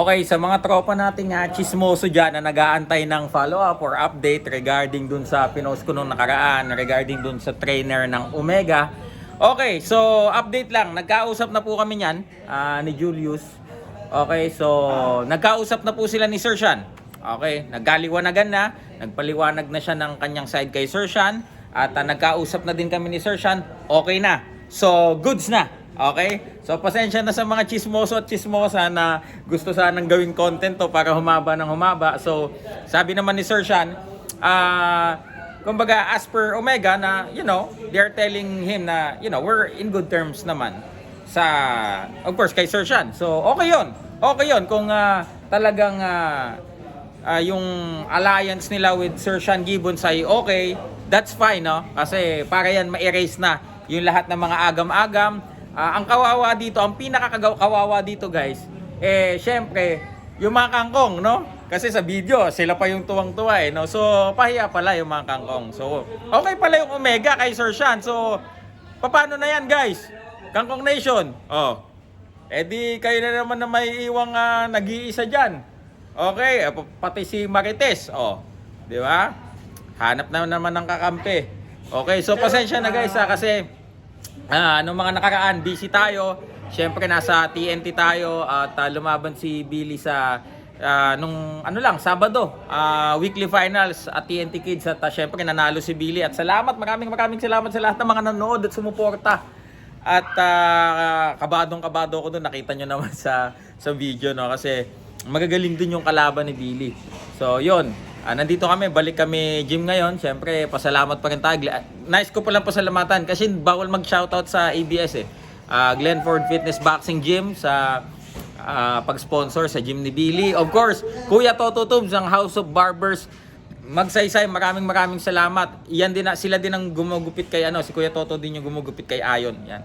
Okay, sa mga tropa nating uh, chismoso dyan na nag-aantay ng follow-up or update regarding dun sa pinost ko nung nakaraan, regarding dun sa trainer ng Omega. Okay, so update lang. Nagkausap na po kami niyan ah, ni Julius. Okay, so nagkausap na po sila ni Sir Sean. Okay, nagkaliwanagan na. Nagpaliwanag na siya ng kanyang side kay Sir Sean. At ah, nagkausap na din kami ni Sir Sean. Okay na. So, goods na. Okay? So, pasensya na sa mga chismoso at chismosa na gusto sanang gawing content to para humaba ng humaba. So, sabi naman ni Sir Sean, ah, kumbaga as per Omega na, you know, they're telling him na, you know, we're in good terms naman sa, of course, kay Sir Sean. So, okay yon Okay yon kung ah, talagang ah, ah, yung alliance nila with Sir Sean Gibbons ay okay, that's fine, no? Kasi para yan ma-erase na yung lahat ng mga agam-agam. Ah, ang kawawa dito, ang pinakakawawa dito guys, eh syempre, yung mga kangkong, no? Kasi sa video, sila pa yung tuwang-tuwa eh, no? So, pahiya pala yung mga kangkong. So, okay pala yung Omega kay Sir Sean. So, paano na yan guys? Kangkong Nation. Oh. Eh di kayo na naman na may iwang ah, nag-iisa dyan. Okay, eh, pa- pati si Marites. Oh. Di ba? Hanap na naman ng kakampi. Okay, so pasensya na guys ha, kasi ah, nung mga nakaraan, busy tayo. Siyempre nasa TNT tayo at ah, lumaban si Billy sa ah, nung ano lang, Sabado, ah, weekly finals at TNT Kids at ah, syempre nanalo si Billy at salamat, maraming maraming salamat sa lahat ng mga nanonood at sumuporta. At ah, kabadong kabado ko doon, nakita nyo naman sa sa video no kasi magagaling din yung kalaban ni Billy. So, yon. Ah, nandito kami, balik kami gym ngayon. Siyempre, pasalamat pa rin tayo. Nice ko palang pasalamatan kasi bawal mag-shoutout sa ABS eh. Ah, Glenford Fitness Boxing Gym sa ah, pag-sponsor sa gym ni Billy. Of course, Kuya Toto Tubes ng House of Barbers. Magsaysay, maraming maraming salamat. Yan din sila din ang gumugupit kay ano, si Kuya Toto din yung gumugupit kay Ayon. Yan.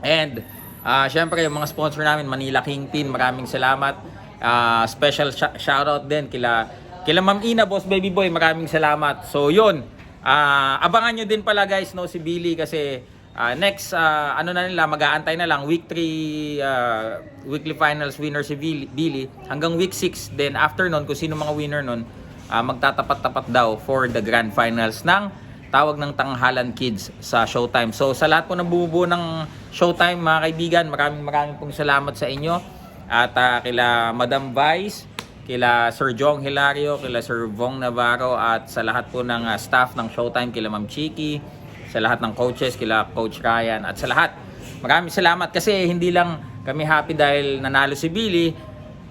And ah syempre yung mga sponsor namin Manila Kingpin, maraming salamat. Ah, special sh- shoutout din kila kila Ma'am Ina, Boss Baby Boy, maraming salamat. So yun, ah, abangan nyo din pala guys no si Billy kasi ah, next ah, ano na nila mag-aantay na lang week 3 ah, weekly finals winner si Billy, hanggang week 6 then after nun kung sino mga winner nun ah, magtatapat-tapat daw for the grand finals ng tawag ng Tanghalan Kids sa Showtime. So sa lahat po ng bumubuo ng Showtime mga kaibigan, maraming maraming pong salamat sa inyo. At ah, kila Madam Vice, kila Sir Jong Hilario, kila Sir Vong Navarro at sa lahat po ng ah, staff ng Showtime, kila Ma'am Chiki, sa lahat ng coaches, kila Coach Ryan at sa lahat. Maraming salamat kasi hindi lang kami happy dahil nanalo si Billy,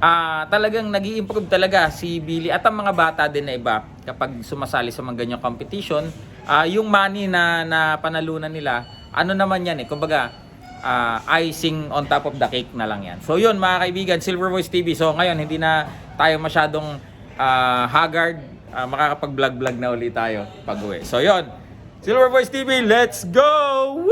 ah talagang nag improve talaga si Billy at ang mga bata din na iba kapag sumasali sa mga ganyang competition, ah yung money na, na panalunan nila, ano naman yan eh, kumbaga, ah, icing on top of the cake na lang yan. So yun mga kaibigan, Silver Voice TV. So ngayon, hindi na tayo masyadong ah, haggard, ah, makakapag-vlog-vlog na ulit tayo pag uwi. So yun, Silver Voice TV, let's go!